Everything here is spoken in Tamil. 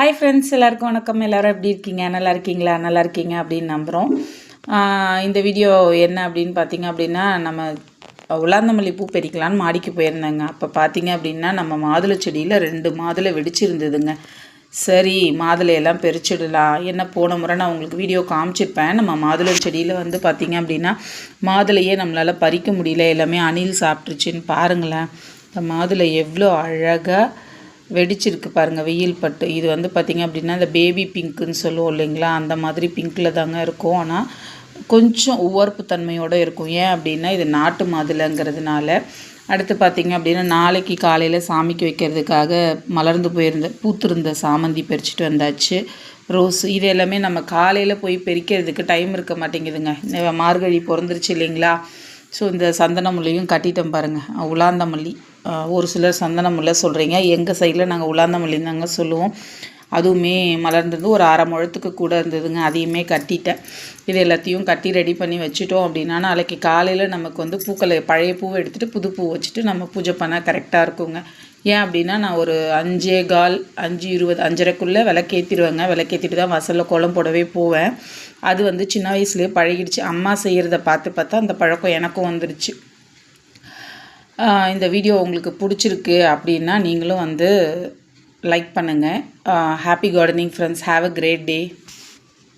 ஹாய் ஃப்ரெண்ட்ஸ் எல்லாருக்கும் வணக்கம். எல்லோரும் எப்படி இருக்கீங்க? நல்லா இருக்கீங்களா? நல்லா இருக்கீங்க அப்படின்னு நம்புகிறோம் இந்த வீடியோ என்ன அப்படின்னு பார்த்தீங்க அப்படின்னா நம்ம உலாந்தமல்லி பூ பறிக்கலான்னு மாடிக்கு போயிருந்தேங்க. அப்போ பார்த்தீங்க அப்படின்னா நம்ம மாதுளை செடியில் ரெண்டு மாதுளை வெடிச்சிருந்ததுங்க. சரி மாதுளையெல்லாம் பறிச்சிடலாம். என்ன போன முறை நான் உங்களுக்கு வீடியோ காமிச்சிருப்பேன். நம்ம மாதுளை செடியில் வந்து பார்த்தீங்க அப்படின்னா மாதுளையே நம்மளால் பறிக்க முடியல. எல்லாமே அணில் சாப்பிட்ருச்சின்னு பாருங்களேன். இந்த மாதுளை எவ்வளோ அழகாக வெடிச்சிருக்கு பாருங்கள் வெயில் பட்டு. இது வந்து பார்த்திங்க அப்படின்னா இந்த பேபி பிங்க்குன்னு சொல்லுவோம் இல்லைங்களா? அந்த மாதிரி பிங்க்கில் தாங்க இருக்கும். ஆனால் கொஞ்சம் உவர்ப்பு தன்மையோடு இருக்கும். ஏன் அப்படின்னா இது நாட்டு மாதுளைங்கிறதுனால. அடுத்து பார்த்திங்க அப்படின்னா நாளைக்கு காலையில் சாமிக்கு வைக்கிறதுக்காக மலர்ந்து போயிருந்த பூத்திருந்த சாமந்தி பறிச்சிட்டு வந்தாச்சு. ரோஸ் இது எல்லாமே நம்ம காலையில் போய் பறிக்கிறதுக்கு டைம் இருக்க மாட்டேங்குதுங்க. மார்கழி பிறந்துருச்சு இல்லைங்களா? ஸோ இந்த சந்தன முல்லையும் கட்டிட்டோம் பாருங்கள் உலாந்த மல்லி. ஒரு சிலர் சந்தன முல்லை சொல்கிறீங்க எங்கள் சைடில் நாங்கள் உலாந்த மல்லின்னு தாங்க சொல்லுவோம். அதுவுமே மலர்ந்தது ஒரு அரை முழத்துக்கு கூட இருந்ததுங்க. அதையுமே கட்டிட்டேன். இது எல்லாத்தையும் கட்டி ரெடி பண்ணி வச்சுட்டோம் அப்படின்னா நாளைக்கு காலையில் நமக்கு வந்து பூக்களை பழைய பூவை எடுத்துகிட்டு புது பூ வச்சுட்டு நம்ம பூஜை பண்ணால் கரெக்டாக இருக்குங்க. ஏன் அப்படின்னா நான் ஒரு அஞ்சே கால் அஞ்சு இருபது அஞ்சரைக்குள்ளே விளக்கேற்றிடுவேங்க விளக்கேற்றிட்டு தான் வாசலில் கோலம் போடவே போவேன். அது வந்து சின்ன வயசுலேயே பழகிடுச்சு. அம்மா செய்கிறத பார்த்து பார்த்தா அந்த பழக்கம் எனக்கும் வந்துருச்சு. இந்த வீடியோ உங்களுக்கு பிடிச்சிருக்கு அப்படின்னா நீங்களும் வந்து லைக் பண்ணுங்கள் happy gardening friends have a great day